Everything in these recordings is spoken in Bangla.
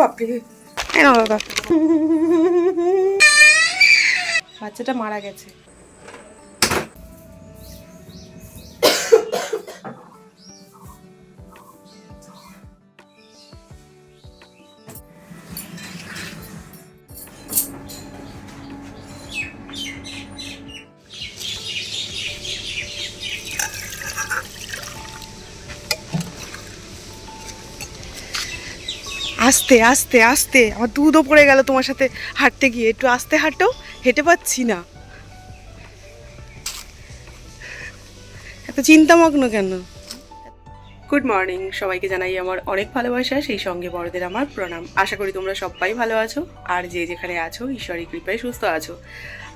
বাপরে। দাদা। বাচ্চাটা মারা গেছে। আস্তে আস্তে আস্তে। আমার দুধও পড়ে গেল তোমার সাথে হাঁটতে গিয়ে। একটু আস্তে হাঁটো, হেঁটে পাচ্ছি না। এত চিন্তামগ্ন কেন? গুড মর্নিং সবাইকে জানাই আমার অনেক ভালোবাসা, সেই সঙ্গে বড়দের আমার প্রণাম। আশা করি তোমরা সবাই ভালো আছো, আর যে যেখানে আছো ঈশ্বরী কৃপায় সুস্থ আছো।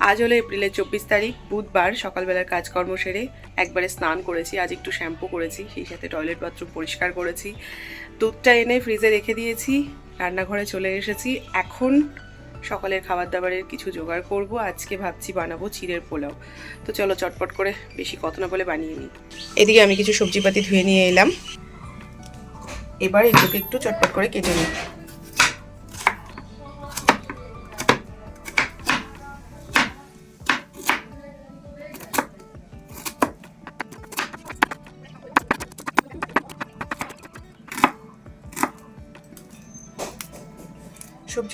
আজ হলো এপ্রিলের চব্বিশ তারিখ, বুধবার, সকালবেলার কাজকর্ম সেরে একবারে স্নান করেছি, আজ একটু শ্যাম্পু করেছি, সেই সাথে টয়লেট বাথরুম পরিষ্কার করেছি। দুধটা এনে ফ্রিজে রেখে দিয়েছি, রান্নাঘরে চলে এসেছি। এখন সকালের খাবার দাবারের কিছু জোগাড় করব, আজকে ভাবছি বানাবো চিড়ের পোলাও। তো চলো চটপট করে বেশি কত না বলে বানিয়ে নিই। এদিকে আমি কিছু সবজিপাতি ধুয়ে নিয়ে এলাম। এবার এগুলোকে একটু চটপট করে কেটে নিই।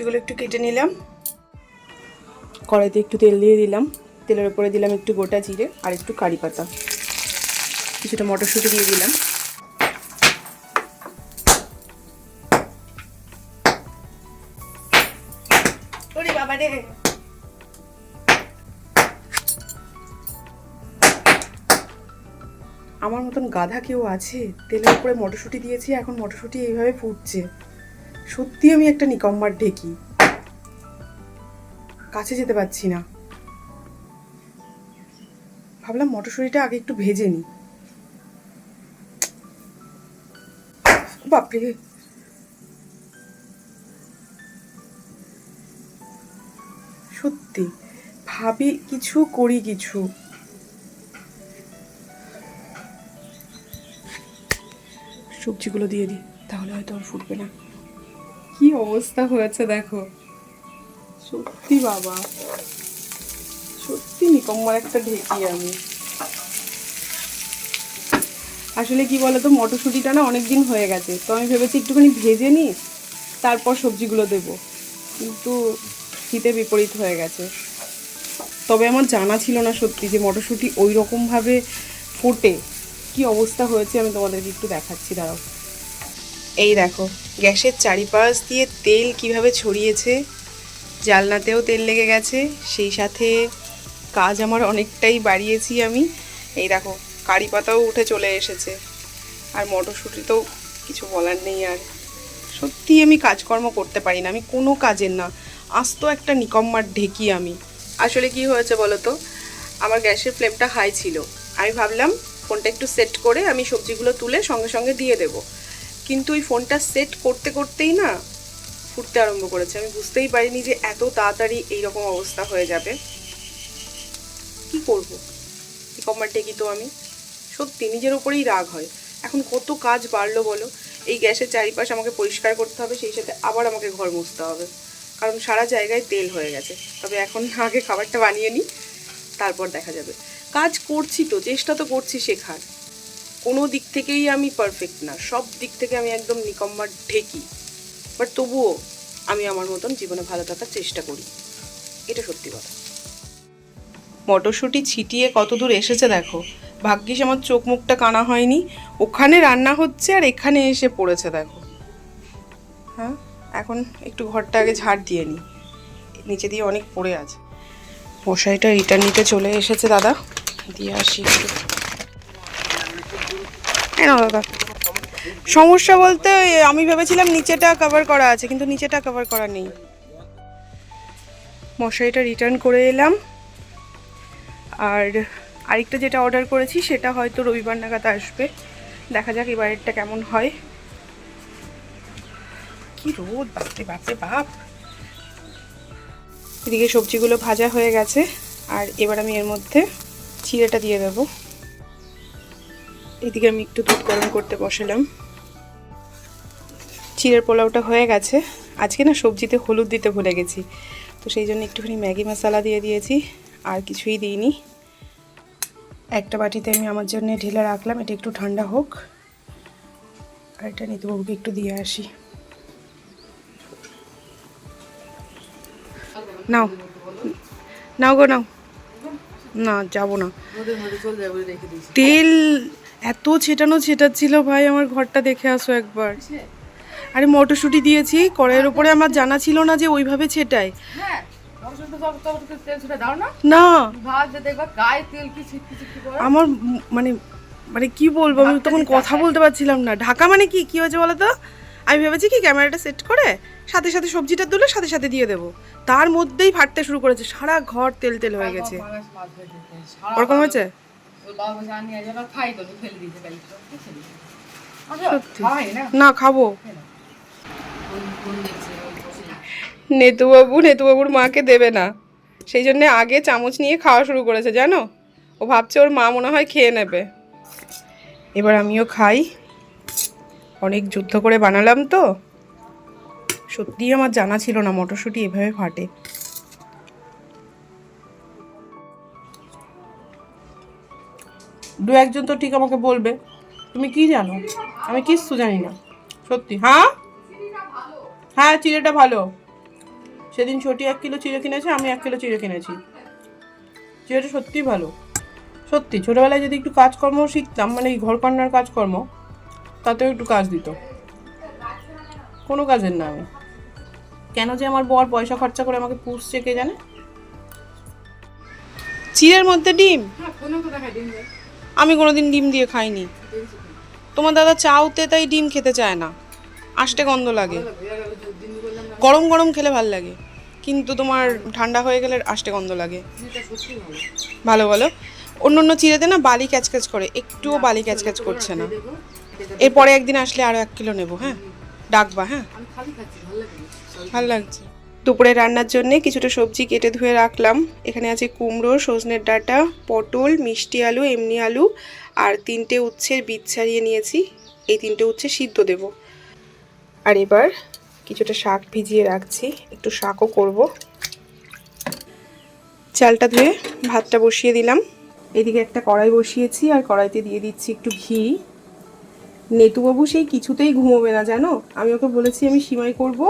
সবজিগুলো একটু কেটে নিলাম। কড়াইতে একটু তেল দিয়ে দিলাম। তেলের উপরে দিলাম একটু গোটা জিরে আর একটু কারি পাতা। কিছুটা মটরশুঁটি দিয়ে দিলাম। আমার মতন গাধা কেউ আছে? তেলের উপরে মটরশুঁটি দিয়েছি এখন মটরশুঁটি এইভাবে ফুটছে। সত্যি আমি একটা নিকম্মার ঢেকি। কাছে যেতে পারছি না। ভাবলাম মটরশুঁটিটা আগে একটু ভেজে নিই। বাপরে। সত্যি, ভাবি কিছু, করি কিছু। সবজিগুলো দিয়ে দিই, তাহলে হয়তো আর ফুটবে না। কি অবস্থা হয়েছে দেখো। সত্যি বাবা। সত্যি নিকম্মার একটা ঢেকি আমি। আসলে কি বলতো, মটরশুঁটিটা না অনেক দিন হয়ে গেছে। তো আমি ভেবেছি একটুখানি ভেজে নিই, তারপর সবজিগুলো দেব। কিন্তু হিতে বিপরীত হয়ে গেছে। তবে আমার জানা ছিল না সত্যি যে মটরশুঁটি ওই রকমভাবে ফোটে। কি অবস্থা হয়েছে আমি তোমাদেরকে একটু দেখাচ্ছি, দাঁড়াও। এই দেখো, গ্যাসের চারিপাশ দিয়ে তেল কীভাবে ছড়িয়েছে, জালনাতেও তেল লেগে গেছে, সেই সাথে কাজ আমার অনেকটাই বাড়িয়েছি আমি। এই দেখো, কারি পাতাও উঠে চলে এসেছে, আর মটরশুঁটি তো কিছু বলার নেই আর। সত্যি আমি কাজকর্ম করতে পারি না, আমি কোনো কাজের না, আস্ত একটা নিকম্মার ঢেকি আমি। আসলে কি হয়েছে বলো তো আমার গ্যাসের ফ্লেমটা হাই ছিল, আমি ভাবলাম ফোনটা একটু সেট করে আমি সবজিগুলো তুলে সঙ্গে সঙ্গে দিয়ে দেবো। কিন্তু ওই ফোনটা সেট করতে করতেই না ফুটতে আরম্ভ করেছে। আমি বুঝতেই পারিনি যে এত তাড়াতাড়ি এইরকম অবস্থা হয়ে যাবে। কি করব? কমার টেকি তো আমি? সত্যি, নিজের ওপরেই রাগ হয়। এখন কত কাজ বাড়লো বলো? এই গ্যাসের চারিপাশ আমাকে পরিষ্কার করতে হবে, সেই সাথে আবার আমাকে ঘর মুছতে হবে। কারণ সারা জায়গায় তেল হয়ে গেছে। তবে এখন আগে খাবারটা বানিয়ে নিই, তারপর দেখা যাবে। কাজ করছি তো, চেষ্টা তো করছি শেখার। কোনো দিক থেকেই আমি পারফেক্ট না। সব দিক থেকে আমি একদম নিকম্মার ঢেকি। বাট তবুও আমি আমার মতন জীবনে ভালো থাকার চেষ্টা করি। এটা সত্যি কথা। মটরশুঁটি ছিটিয়ে কত দূর এসেছে দেখো। ভাগ্যিস আমার চোখ মুখটা কানা হয়নি। ওখানে রান্না হচ্ছে আর এখানে এসে পড়েছে দেখো। হ্যাঁ এখন একটু ঘরটা আগে ঝাড় দিয়ে নিই নিচে দিয়ে অনেক পড়ে আছে। মশারিটা রিটার্ন নিতে চলে এসেছে দাদা। দিয়ে আসি একটু। এই নাও দাদা। সমস্যা বলতে আমি ভেবেছিলাম নিচেটা কভার করা আছে, কিন্তু নিচেটা কভার করা নেই। মশারিটা রিটার্ন করে এলাম। আর আরেকটা যেটা অর্ডার করেছি, সেটা হয়তো রবিবার নাগাদ আসবে। দেখা যাক এবারেরটা কেমন হয়। কি রোদ, বাপরে বাপরে, বাপ। এদিকে সবজিগুলো ভাজা হয়ে গেছে, আর এবার আমি এর মধ্যে চিড়েটা দিয়ে দেবো। এদিকে আমি একটু দুধ গরম করতে বসালাম। চিড়ের পোলাওটা হয়ে গেছে। আজকে না সবজিতে হলুদ দিতে ভুলে গেছি। তো সেই জন্য একটুখানি ম্যাগি মশলা দিয়ে দিয়েছি। আর কিছুই দিইনি। একটা বাটিতে আমি আমার জন্য ঢেলে রাখলাম। এটা একটু ঠান্ডা হোক। আর এটা নিতুবাবুকে একটু দিয়ে আসি। নাও। নাও গো নাও। না যাব না। তেল এত ছেটানো ছেটাচ্ছিল ভাই আমার ঘরটা দেখে আসো একবার। আরে মটরশুঁটি দিয়েছি কড়াইয়ের উপরে আমার জানা ছিল না যে ওইভাবে ছেটায় হ্যাঁ না। আমার মানে মানে কি বলব আমি তখন কথা বলতে পারছিলাম না। ঢাকা মানে কি? কি হয়েছে বলো তো আমি ভেবেছি কি ক্যামেরাটা সেট করে সাথে সাথে সবজিটা তুলে সাথে সাথে দিয়ে দেবো। তার মধ্যেই ফাটতে শুরু করেছে। সারা ঘর তেল তেল হয়ে গেছে। ওরকম হয়েছে? নি? আচ্ছা, না? খাব। নেতুবাবু নেতুবাবুর মাকে দেবে না। সেই জন্য আগে চামচ নিয়ে খাওয়া শুরু করেছে জানো? ও ভাবছে ওর মা মনে হয় খেয়ে নেবে। এবার আমিও খাই। অনেক যুদ্ধ করে বানালাম তো। সত্যিই আমার জানা ছিল না মটরশুঁটি এভাবে ফাটে। দু একজন তো ঠিক আমাকে বলবে। তুমি কি জানো? আমি কিচ্ছু জানি না। সত্যি। হ্যাঁ? হ্যাঁ চিড়েটা ভালো। সেদিন ছোটি এক কিলো চিড়ে কিনেছে, আমি এক কিলো চিড়ে কিনেছি। চিড়েটা সত্যিই ভালো। সত্যি, ছোটোবেলায় যদি একটু কাজকর্ম শিখতাম মানে এই ঘর কন্যার কাজকর্ম, তাতেও একটু কাজ দিত। কোনো কাজের না আমি। কেন যে আমার বর পয়সা খরচা করে আমাকে পুষছে কে জানে? চিড়ের মধ্যে ডিম? হ্যাঁ কোনো দিন যায় আমি কোনোদিন ডিম দিয়ে খাইনি। তোমার দাদা চাউতে তাই ডিম খেতে চায় না। আষ্টে গন্ধ লাগে। গরম গরম খেলে ভালো লাগে। কিন্তু তোমার ঠান্ডা হয়ে গেলে আষ্টে গন্ধ লাগে। ভালো ভালো অন্য অন্য চিড়েতে না বালি ক্যাচক্যাচ করে। একটুও বালি ক্যাচক্যাচ করছে না। এরপরে একদিন আসলে আরও এক কিলো নেব হ্যাঁ? ডাকবা হ্যাঁ। ভালো লাগছে। দুপুরে রান্নার জন্যে কিছুটা সবজি কেটে ধুয়ে রাখলাম। এখানে আছে কুমড়ো, সজনের ডাঁটা, পটল, মিষ্টি আলু, এমনি আলু আর তিনটে উচ্ছের বীজ ছাড়িয়ে নিয়েছি। এই তিনটে উচ্ছে সিদ্ধ দেব। আর এবার কিছুটা শাক ভিজিয়ে রাখছি। একটু শাকও করব। চালটা ধুয়ে ভাতটা বসিয়ে দিলাম। এদিকে একটা কড়াই বসিয়েছি আর কড়াইতে দিয়ে দিচ্ছি একটু ঘি। নেতুবাবু সেই কিছুতেই ঘুমোবে না, জানো? আমি ওকে বলেছি আমি সিমাই করব।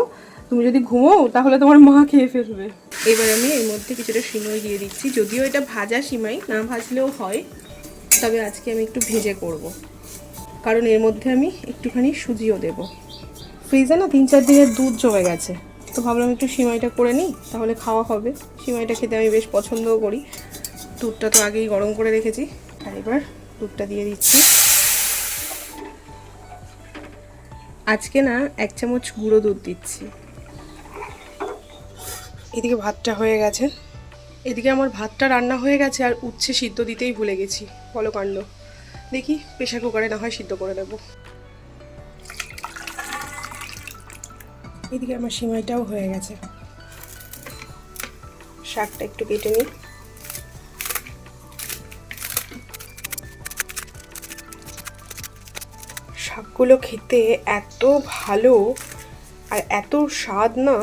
তুমি যদি ঘুমোও, তাহলে তোমার মা খেয়ে ফেলবে। এবার আমি এর মধ্যে কিছুটা সিমাই দিয়ে দিচ্ছি। যদিও এটা ভাজা সিমাই, না ভাজলেও হয়, তবে আজকে আমি একটু ভেজে করব। কারণ এর মধ্যে আমি একটুখানি সুজিও দেব। ফ্রিজে না তিন চার দিনের দুধ জমে গেছে। তো ভাবলাম একটু সিমাইটা করে নিই, তাহলে খাওয়া হবে। সিমাইটা খেতে আমি বেশ পছন্দও করি। দুধটা তো আগেই গরম করে রেখেছি। আর এবার দুধটা দিয়ে দিচ্ছি। আজকে না এক চামচ গুঁড়ো দুধ দিচ্ছি। এদিকে ভাতটা হয়ে গেছে। এদিকে আমার ভাতটা রান্না হয়ে গেছে আর উচ্ছে সিদ্ধ দিতেই ভুলে গেছি। বলো কাণ্ড। দেখি প্রেশার কুকারে না হয় সিদ্ধ করে নেব। এদিকে আমার সিমাইটাও হয়ে গেছে। শাকটা একটু কেটে নিই। শাকগুলো খেতে এত ভালো আর এত স্বাদ না।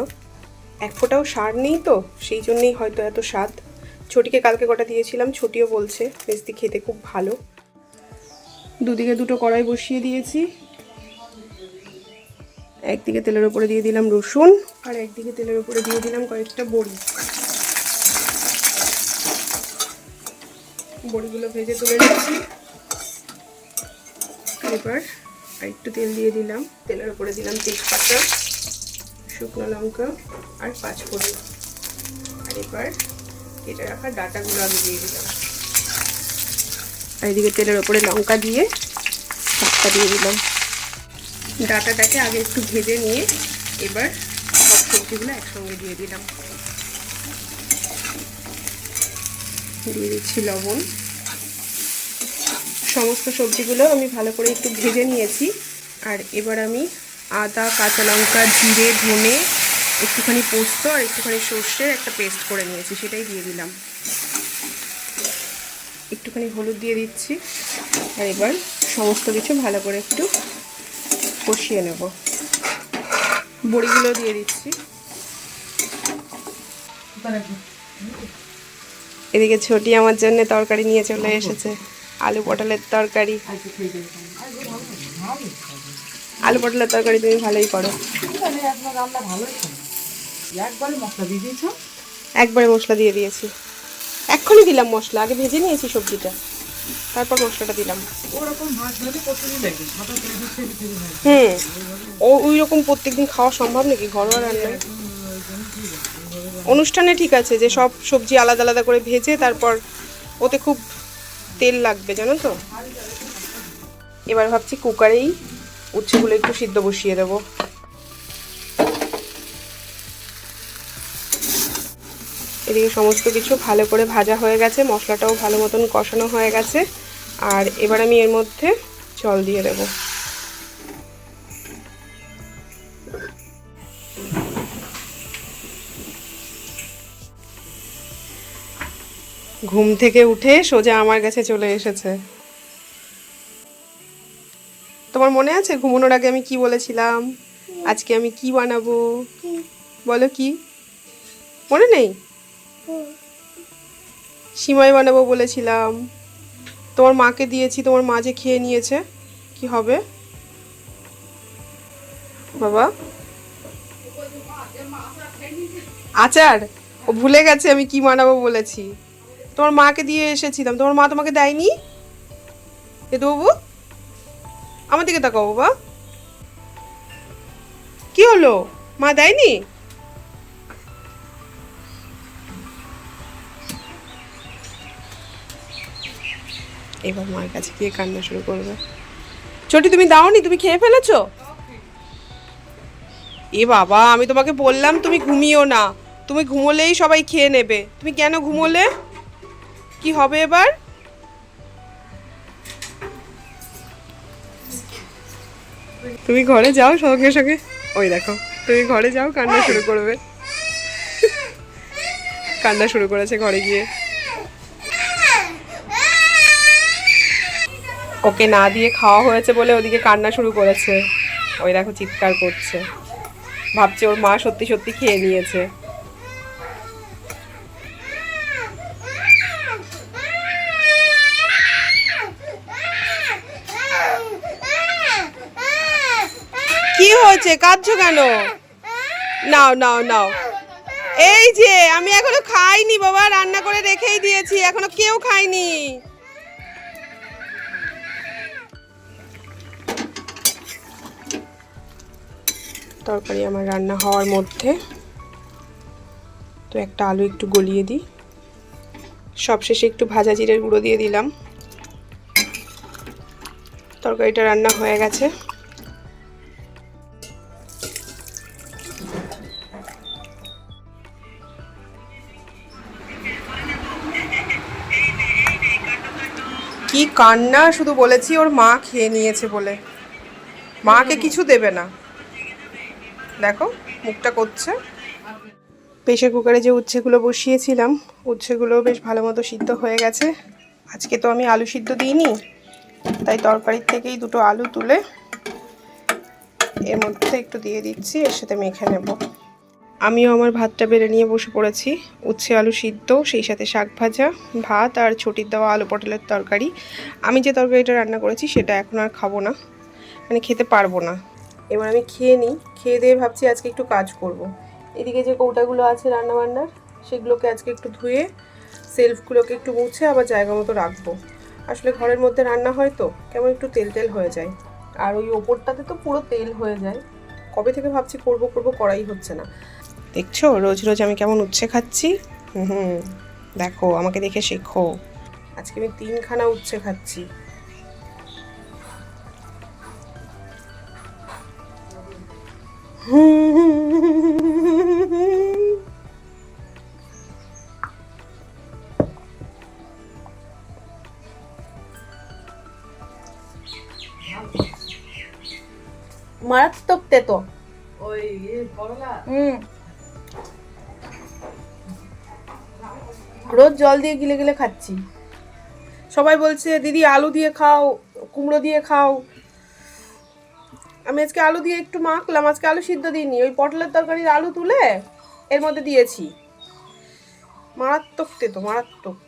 এক ফোঁটাও সার নেই তো, সেই জন্যেই হয়তো এত স্বাদ। ছোটিকে কালকে কটা দিয়েছিলাম, ছোটিও বলছে মেজদি খেতে খুব ভালো। দুদিকে দুটো কড়াই বসিয়ে দিয়েছি। একদিকে তেলের ওপরে দিয়ে দিলাম রসুন, আর একদিকে তেলের উপরে দিয়ে দিলাম কয়েকটা বড়ি। বড়িগুলো ভেজে তুলে নিচ্ছি। এবার আর একটু তেল দিয়ে দিলাম। তেলের উপরে দিলাম তেজপাতা। শুকনো লঙ্কা আর পাঁচফোড়ন। আর এবার কেটে রাখা ডাটাগুলো আমি দিয়ে দিলাম। আর এদিকে তেলের ওপরে লঙ্কা দিয়ে শাকটা দিয়ে দিলাম। ডাটাটাকে আগে একটু ভেজে নিয়ে এবার সব সবজিগুলো একসঙ্গে দিয়ে দিলাম। দিয়ে দিচ্ছি লবণ। সমস্ত সবজিগুলো আমি ভালো করে একটু ভেজে নিয়েছি। আর এবার আমি আদা, কাঁচা লঙ্কা, জিরে, ধনে, একটুখানি পোস্ত আর একটুখানি সর্ষের একটা পেস্ট করে নিয়েছি, সেটাই দিয়ে দিলাম। একটুখানি হলুদ দিয়ে দিচ্ছি আর এবার সমস্ত কিছু ভালো করে একটু কষিয়ে নেব। বড়িগুলো দিয়ে দিচ্ছি। এদিকে ছোটি আমার জন্য তরকারি নিয়ে চলে এসেছে। আলু পটলের তরকারি। আলু পটলের তরকারি তুমি ভালোই করো। একবারে মশলা দিয়ে দিয়েছ? এক্ষুনি দিলাম মশলা আগে ভেজে নিয়েছি সবজিটা। তারপর মশলাটা দিলাম। হয় হুম ও ওই রকম প্রত্যেকদিন খাওয়া সম্ভব নাকি ঘরোয়া রান্নায়? অনুষ্ঠানে ঠিক আছে যে সব সবজি আলাদা আলাদা করে ভেজে তারপর ওতে খুব তেল লাগবে জানো তো? এবার ভাবছি কুকারেই উচ্ছেগুলো একটু সিদ্ধ বসিয়ে দেবো। এদিকে সমস্ত কিছু ভালো করে ভাজা হয়ে গেছে, মশলাটাও ভালো মতন কষানো হয়ে গেছে। আর এবার আমি এর মধ্যে জল দিয়ে দেবো। ঘুম থেকে উঠে সোজা আমার কাছে চলে এসেছে। তোমার মনে আছে? ঘুমানোর আগে আমি কি বলেছিলাম? আজকে আমি কি বানাবো? বলো কি? মনে নেই? সিমাই বানাবো বলেছিলাম। তোমার মাকে দিয়েছি, তোমার মা যে খেয়ে নিয়েছে, কি হবে? বাবা? আচার? ও ভুলে গেছে আমি কি বানাবো বলেছি। তোমার মাকে দিয়ে এসেছিলাম। তোমার মা তোমাকে দেয়নি? এ বাবু আমার দিকে তাকাও, বাবা। কি হলো? মা দেয়নি? এবার মায়ের কাছে গিয়ে কান্না শুরু করবে। ছোটি তুমি দাওনি? তুমি খেয়ে ফেলেছো? এ বাবা, আমি তোমাকে বললাম তুমি ঘুমিও না। তুমি ঘুমোলেই সবাই খেয়ে নেবে। তুমি কেন ঘুমোলে? কি হবে এবার? তুমি ঘরে যাও সঙ্গে সঙ্গে। ওই দেখো, তুমি ঘরে যাও, কান্না শুরু করবে। কান্না শুরু করেছে ঘরে গিয়ে। ওকে না দিয়ে খাওয়া হয়েছে বলে ওদিকে কান্না শুরু করেছে। ওই দেখো, চিৎকার করছে। ভাবছে ওর মা সত্যি সত্যি খেয়ে নিয়েছে। হয়েছে কাঁদছো কেন? নাও নাও নাও। এই যে, আমি এখনও খাইনি বাবা, রান্না করে রেখেই দিয়েছি, এখনও কেউ খায়নি। তরকারি আমার রান্না হওয়ার মধ্যে। তো একটা আলু একটু গলিয়ে দিই। সবশেষে একটু ভাজা জিরের গুঁড়ো দিয়ে দিলাম। তরকারিটা রান্না হয়ে গেছে। কান্না শুধু বলেছি ওর মা খেয়ে নিয়েছে বলে। মাকে কিছু দেবে না। দেখো মুখটা করছে। প্রেশার কুকারে যে উচ্ছেগুলো বসিয়েছিলাম উচ্ছেগুলো বেশ ভালো মতো সিদ্ধ হয়ে গেছে। আজকে তো আমি আলু সিদ্ধ দিইনি তাই তরকারির থেকেই দুটো আলু তুলে এর মধ্যে একটু দিয়ে দিচ্ছি এর সাথে মেখে নেব। আমিও আমার ভাতটা বেড়ে নিয়ে বসে পড়েছি। উচ্ছে, আলু সিদ্ধ, সেই সাথে শাক ভাজা, ভাত আর ছটির দেওয়া আলু পটলের তরকারি। আমি যে তরকারিটা রান্না করেছি সেটা এখন আর খাব না মানে খেতে পারব না। এবার আমি খেয়ে নিই, খেয়ে দিয়ে ভাবছি আজকে একটু কাজ করব। এদিকে যে কৌটাগুলো আছে রান্নাবান্নার, সেগুলোকে আজকে একটু ধুয়ে, সেলফগুলোকে একটু মুছে আবার জায়গা মতো রাখব। আসলে ঘরের মধ্যে রান্না হয় তো, কেমন একটু তেল তেল হয়ে যায়। আর ওই ওপরটাতে তো পুরো তেল হয়ে যায়। কবে থেকে ভাবছি করব করব করাই হচ্ছে না। দেখছ? রোজ রোজ আমি কেমন উচ্ছে খাচ্ছি? হুম হুম দেখো আমাকে দেখে শেখো। আজকে আমি তিনখানা উচ্ছে খাচ্ছি। মারাত্মক তেতো। ওই করলা? হুম। রোজ জল দিয়ে গিলে গিলে খাচ্ছি। সবাই বলছে, দিদি, আলু দিয়ে খাও, কুমড়ো দিয়ে খাও। আমি আজকে আলু দিয়ে একটু মাখলাম, আজকে আলু সিদ্ধ দিইনি। ওই পটলের তরকারির আলু তুলে এর মধ্যে দিয়েছি। মারাত্মক তেতো, মারাত্মক।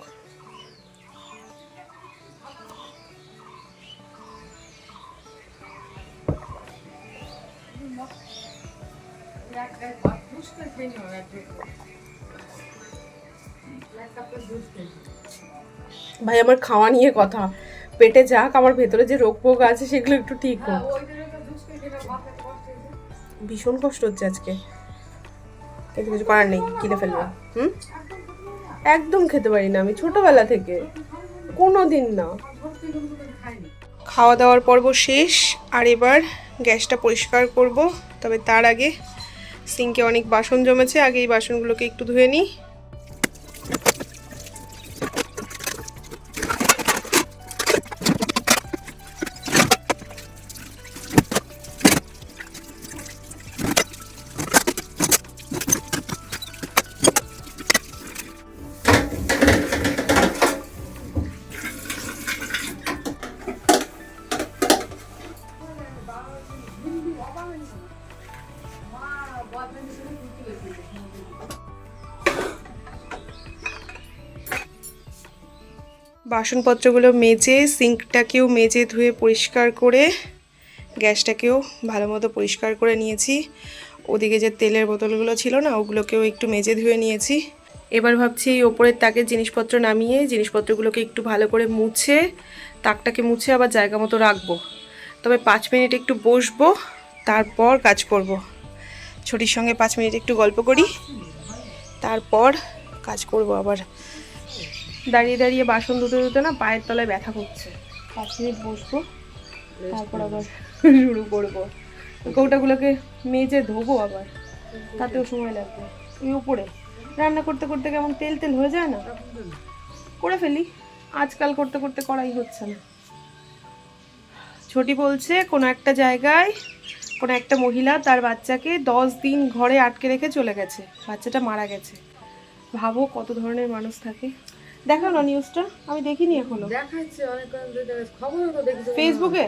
ভাই আমার খাওয়া নিয়ে কথা। পেটে যাক আমার ভেতরে যে রোগ ফোগ আছে সেগুলো একটু ঠিক হোক। ভীষণ কষ্ট হচ্ছে আজকে। কিন্তু কিছু করার নেই কিনে ফেলব। হুম? একদম খেতে পারি না আমি ছোটবেলা থেকে। কোনো দিন না। খাওয়া দাওয়ার পর্ব শেষ আর এবার গ্যাসটা পরিষ্কার করব। তবে তার আগে সিঙ্কে অনেক বাসন জমেছে আগে এই বাসনগুলোকে একটু ধুয়ে নিই। বাসনপত্রগুলো মেজে, সিঙ্কটাকেও মেজে ধুয়ে পরিষ্কার করে, গ্যাসটাকেও ভালো মতো পরিষ্কার করে নিয়েছি। ওদিকে যে তেলের বোতলগুলো ছিল না, ওগুলোকেও একটু মেজে ধুয়ে নিয়েছি। এবার ভাবছি এই ওপরের তাকের জিনিসপত্র নামিয়ে, জিনিসপত্রগুলোকে একটু ভালো করে মুছে, তাকটাকে মুছে আবার জায়গা মতো রাখব। তবে পাঁচ মিনিট একটু বসবো, তারপর কাজ করব। ছুটির সঙ্গে পাঁচ মিনিট একটু গল্প করি, তারপর কাজ করব আবার। দাঁড়িয়ে দাঁড়িয়ে বাসন ধুতে ধুতে না পায়ের তলায় ব্যথা করছে। পাঁচ মিনিট বসবো তারপর আবার শুরু করব। কৌটাগুলোকে মেজে ধোবো আবার। তাতেও সময় লাগবে। ওই উপরে রান্না করতে করতে কেমন তেল তেল হয়ে যায় না? করে ফেলি। আজকাল করতে করতে করাই হচ্ছে না। ছোটি বলছে কোনো একটা জায়গায় কোনো একটা মহিলা তার বাচ্চাকে দশ দিন ঘরে আটকে রেখে চলে গেছে। বাচ্চাটা মারা গেছে। ভাবো কত ধরনের মানুষ থাকে। দেখাও না নিউজটা আমি দেখিনি এখনও। দেখাচ্ছে খবর তো দেখেছি। ফেসবুকে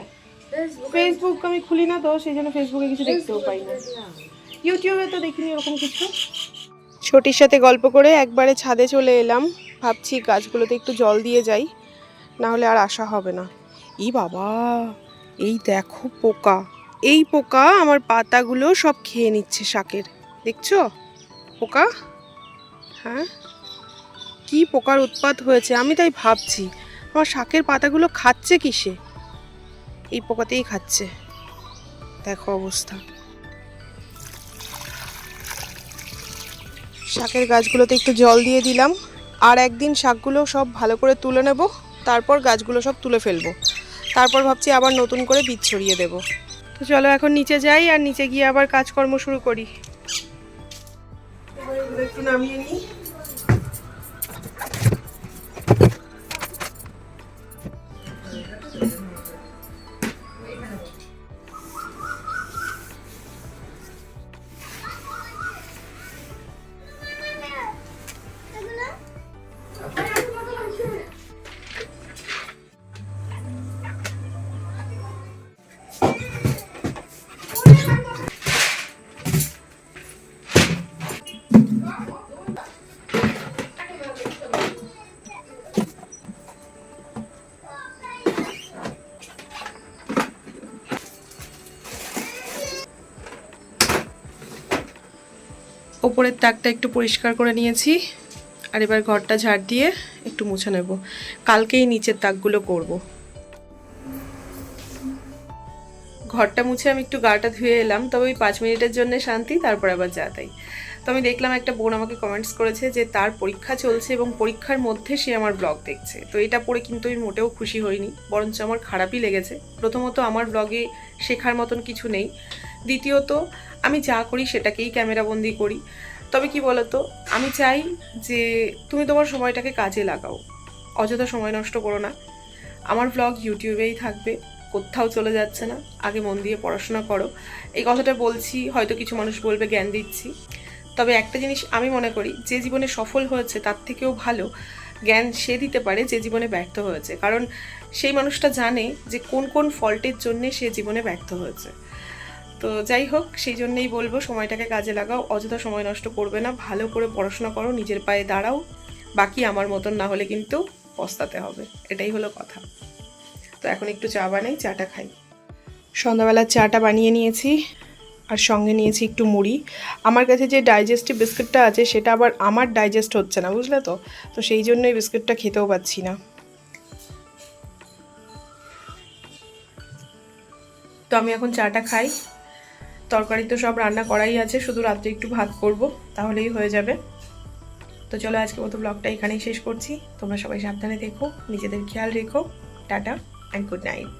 ফেসবুক আমি খুলি না তো সেই জন্য ফেসবুকে কিছু দেখতেও পাই না। ইউটিউবে তো দেখিনি এরকম কিছু। ছোটির সাথে গল্প করে একবারে ছাদে চলে এলাম। ভাবছি গাছগুলোতে একটু জল দিয়ে যাই না হলে আর আসা হবে না। ই বাবা এই দেখো পোকা। এই পোকা আমার পাতাগুলো সব খেয়ে নিচ্ছে শাকের। দেখছ? পোকা? হ্যাঁ? কি পোকার উৎপাত হয়েছে, আমি তাই ভাবছি। আমার শাকের পাতাগুলো খাচ্ছে কিসে? এই পোকাতেই খাচ্ছে। দেখো অবস্থা। শাকের গাছগুলোতে একটু জল দিয়ে দিলাম। আর একদিন শাকগুলো সব ভালো করে তুলে নেব, তারপর গাছগুলো সব তুলে ফেলব। তারপর ভাবছি আবার নতুন করে বীজ ছড়িয়ে দেব। তো চলো এখন নিচে যাই, আর নিচে গিয়ে আবার কাজকর্ম শুরু করি। একটু নামিয়ে নিই। ওপরের তাকটা একটু পরিষ্কার করে নিয়েছি আর এবার ঘরটা ঝাড় দিয়ে একটু মুছে নেব। কালকেই নিচের তাকগুলো করব। ঘরটা মুছে আমি একটু গাটা ধুয়ে এলাম, তবে ওই পাঁচ মিনিটের জন্য শান্তি, তারপর আবার যা তাই। তো আমি দেখলাম একটা বোন আমাকে কমেন্টস করেছে যে তার পরীক্ষা চলছে এবং পরীক্ষার মধ্যে সে আমার ব্লগ দেখছে। তো এটা পড়ে কিন্তু আমি মোটেও খুশি হইনি, বরঞ্চ আমার খারাপই লেগেছে। প্রথমত আমার ব্লগে শেখার মতন কিছু নেই। দ্বিতীয়ত, আমি যা করি সেটাকেই ক্যামেরাবন্দি করি। তবে কি বলতো, আমি চাই যে তুমি তোমার সময়টাকে কাজে লাগাও। অযথা সময় নষ্ট করো না। আমার ব্লগ ইউটিউবেই থাকবে, কোথাও চলে যাচ্ছে না। আগে মন দিয়ে পড়াশোনা করো। এই কথাটা বলছি, হয়তো কিছু মানুষ বলবে, জ্ঞান দিচ্ছি। তবে একটা জিনিস আমি মনে করি, যে জীবনে সফল হয়েছে তার থেকেও ভালো জ্ঞান সে দিতে পারে যে জীবনে ব্যর্থ হয়েছে। কারণ সেই মানুষটা জানে যে কোন কোন ফল্টের জন্যে সে জীবনে ব্যর্থ হয়েছে। তো যাই হোক, সেই জন্যেই বলব, সময়টাকে কাজে লাগাও, অযথা সময় নষ্ট করবে না, ভালো করে পড়াশোনা করো, নিজের পায়ে দাঁড়াও, বাকি আমার মতন না হলে কিন্তু পস্তাতে হবে। এটাই হলো কথা। তো এখন একটু চা বানাই, চাটা খাই। সন্ধ্যাবেলার চাটা বানিয়ে নিয়েছি। আর সঙ্গে নিয়েছি একটু মুড়ি। আমার কাছে যে ডাইজেস্টিভ বিস্কুটটা আছে, সেটা আবার আমার ডাইজেস্ট হচ্ছে না, বুঝলে তো? তো সেই জন্য এই বিস্কুটটা খেতেও পাচ্ছি না। তো আমি এখন চাটা খাই। তরকারি তো সব রান্না করাই আছে, শুধু রাত্রে একটু ভাত করব, তাহলেই হয়ে যাবে। তো চলো আজকে মতো ব্লগটা এখানেই শেষ করছি। তোমরা সবাই সাবধানে দেখো নিজেদের খেয়াল রেখো। Tata and good night